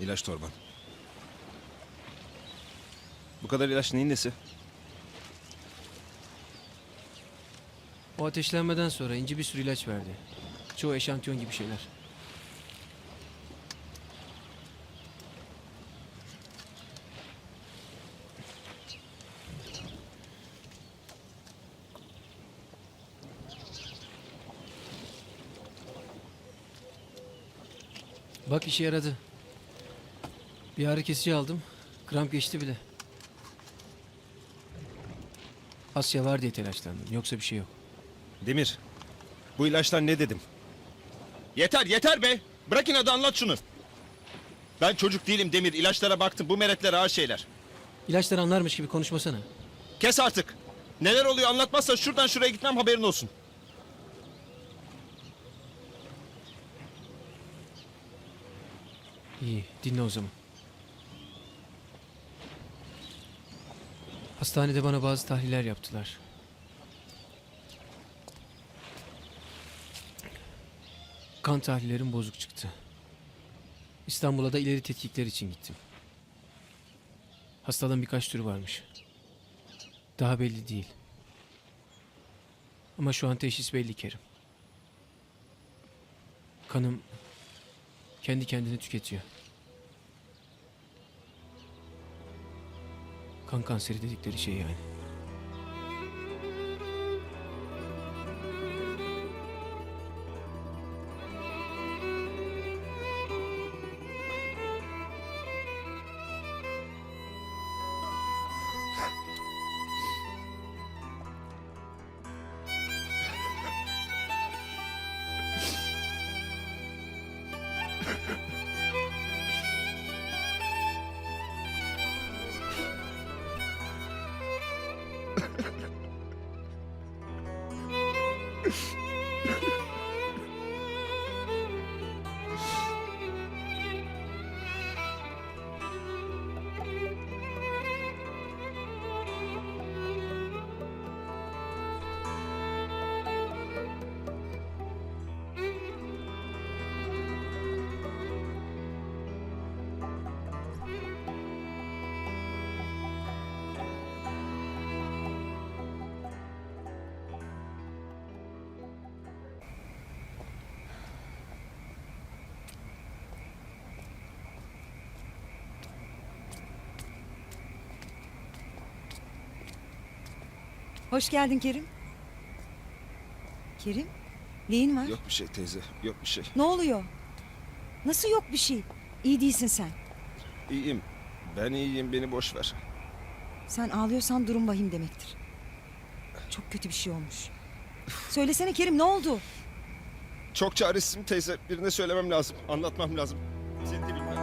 İlaç torban. Bu kadar ilaç neyin nesi? O ateşlenmeden sonra inci bir sürü ilaç verdi. Çoğu eşantiyon gibi şeyler. Bak işe yaradı. Bir ağrı kesici aldım. Kramp geçti bile. Asya var diye telaşlandım. Yoksa bir şey yok. Demir. Bu ilaçlar ne dedim? Yeter yeter be. Bırak inadı anlat şunu. Ben çocuk değilim Demir. İlaçlara baktım. Bu meretler ağır şeyler. İlaçları anlarmış gibi konuşmasana. Kes artık. Neler oluyor anlatmazsan şuradan şuraya gitmem haberin olsun. İyi, dinle o zaman. Hastanede bana bazı tahliller yaptılar. Kan tahlillerim bozuk çıktı. İstanbul'a da ileri tetkikler için gittim. Hastalığın birkaç türü varmış. Daha belli değil. Ama şu an teşhis belli Kerim. Kanım kendi kendini tüketiyor. Kan kanseri dedikleri şey yani. Ha ha ha. Hoş geldin Kerim. Kerim, neyin var? Yok bir şey teyze. Yok bir şey. Ne oluyor? Nasıl yok bir şey? İyi değilsin sen. İyiyim. Ben iyiyim. Beni boş ver. Sen ağlıyorsan durum vahim demektir. Çok kötü bir şey olmuş. Söylesene Kerim ne oldu? Çok çaresizim teyze. Birine söylemem lazım. Anlatmam lazım. Seni de biliyorum.